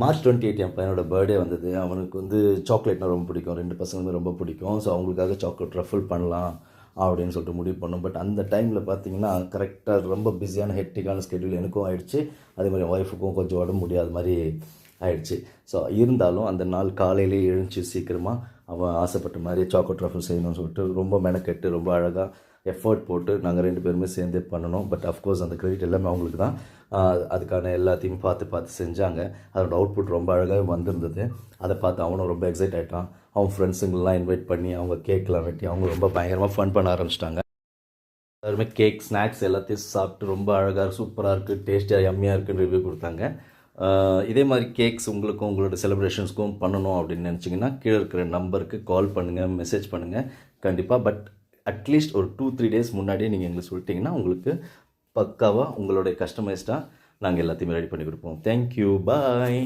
March twenty eight என் பையனோட birthday வந்தது. அவனுக்கு வந்து சாக்லேட்னால் ரொம்ப பிடிக்கும். ரெண்டு பசங்களுமே ரொம்ப பிடிக்கும். ஸோ அவங்களுக்காக சாக்லேட் ரஃபில் பண்ணலாம் அப்படின்னு சொல்லிட்டு முடிவு பண்ணோம். பட் அந்த டைமில் பார்த்தீங்கன்னா கரெக்டாக ரொம்ப பிஸியான ஹெக்டிக்கான ஸ்கெடியூல் எனக்கும் ஆயிடுச்சு. அதே மாதிரி ஒய்ஃபுக்கும் கொஞ்சம் உடம்பு முடியாத மாதிரி ஆயிடுச்சு. ஸோ இருந்தாலும் அந்த நாள் காலையிலே எழுந்துச்சு சீக்கிரமாக அவன் ஆசைப்பட்ட மாதிரி சாக்லேட் ரஃபில் செய்யணும்னு சொல்லிட்டு ரொம்ப மெனக்கெட்டு ரொம்ப அழகாக எஃபர்ட் போட்டு நாங்கள் ரெண்டு பேருமே சேர்ந்தே பண்ணணும். பட் அஃப்கோர்ஸ் அந்த கிரெடிட் எல்லாமே அவங்களுக்கு தான். அதுக்கான எல்லாத்தையும் பார்த்து பார்த்து செஞ்சாங்க. அதோட அவுட்புட் ரொம்ப அழகாக வந்திருந்தது. அதை பார்த்து அவனும் ரொம்ப எக்ஸைட் ஆகிட்டான் அவன் ஃப்ரெண்ட்ஸுங்கெல்லாம் இன்வைட் பண்ணி அவங்க கேக்லாம் வெட்டி அவங்க ரொம்ப பயங்கரமாக ஃபன் பண்ண ஆரம்பிச்சிட்டாங்க. எல்லாருமே கேக் ஸ்நாக்ஸ் எல்லாத்தையும் சாப்பிட்டு ரொம்ப அழகாக சூப்பராக இருக்குது டேஸ்டியாக யம்மியாக இருக்குன்னு ரிவ்யூ கொடுத்தாங்க. இதே மாதிரி கேக்ஸ் உங்களுக்கும் உங்களோட செலிப்ரேஷன்ஸ்க்கும் பண்ணணும் அப்படின்னு நினச்சிங்கன்னா கீழே இருக்கிற நம்பருக்கு கால் பண்ணுங்கள் மெசேஜ் பண்ணுங்கள் கண்டிப்பாக பட் அட்லீஸ்ட் ஒரு டூ த்ரீ டேஸ் முன்னாடியே நீங்கள் எங்களுக்கு சொல்லிட்டீங்கன்னா உங்களுக்கு பக்காவாக உங்களுடைய கஸ்டமைஸ்டாக நாங்கள் எல்லாத்தையுமே ரெடி பண்ணி கொடுப்போம். Thank you bye